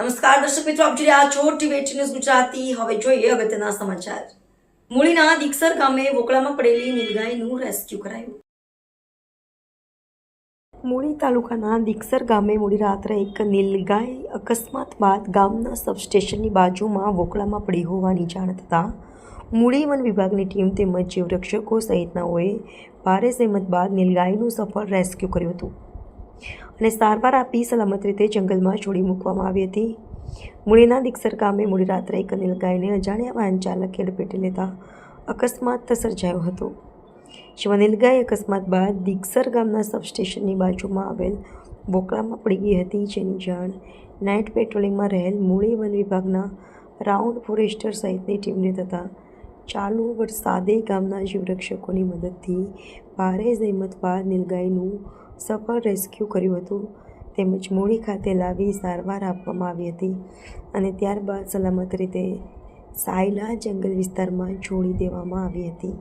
નમસ્કાર દર્શક મિત્રો, આપ જોઈ રહ્યા છો ટીવી ન્યૂઝ ગુજરાતી. હવે જોઈએ અગત્યના સમાચાર. મૂળીના દીક્ષર ગામે વોકળામાં પડેલી નીલગાયનું રેસ્ક્યુ કરાયું. મૂળી તાલુકાના દીક્ષર ગામે મોડી રાત્રે એક નીલગાય અકસ્માત બાદ ગામના સબસ્ટેશનની બાજુમાં વોકળામાં પડી હોવાની જાણ થતાં મૂળી વન વિભાગની ટીમ તેમજ જીવરક્ષકો સહિતનાઓએ ભારે સહેમત બાદ નીલગાયનું સફળ રેસ્ક્યુ કર્યું હતું. અને સારવાર આપી સલામત રીતે જંગલમાં છોડી મૂકવામાં આવી હતી. મૂળીના દીક્ષર ગામે મોડી રાત્રે એક નીલગાયને અજાણ્યા વાહન ચાલકે લપેટી લેતા અકસ્માત સર્જાયો હતો. શિવાનિલ ગાય અકસ્માત બાદ દીક્ષર ગામના સબસ્ટેશનની બાજુમાં આવેલ બોકડામાં પડી ગઈ હતી, જેની જાણ નાઇટ પેટ્રોલિંગમાં રહેલ મૂળી વન વિભાગના રાઉન્ડ ફોરેસ્ટર સહિતની ટીમને થતાં ચાલુ વરસાદે ગામના જીવરક્ષકોની મદદથી ભારે જહેમત બાદ નીલગાયનું સફળ રેસ્ક્યુ કર્યું હતું. તેમજ મૂળી ખાતે લાવી સારવાર આપવામાં આવી હતી અને ત્યારબાદ સલામત રીતે સાયલા જંગલ વિસ્તારમાં છોડી દેવામાં આવી હતી.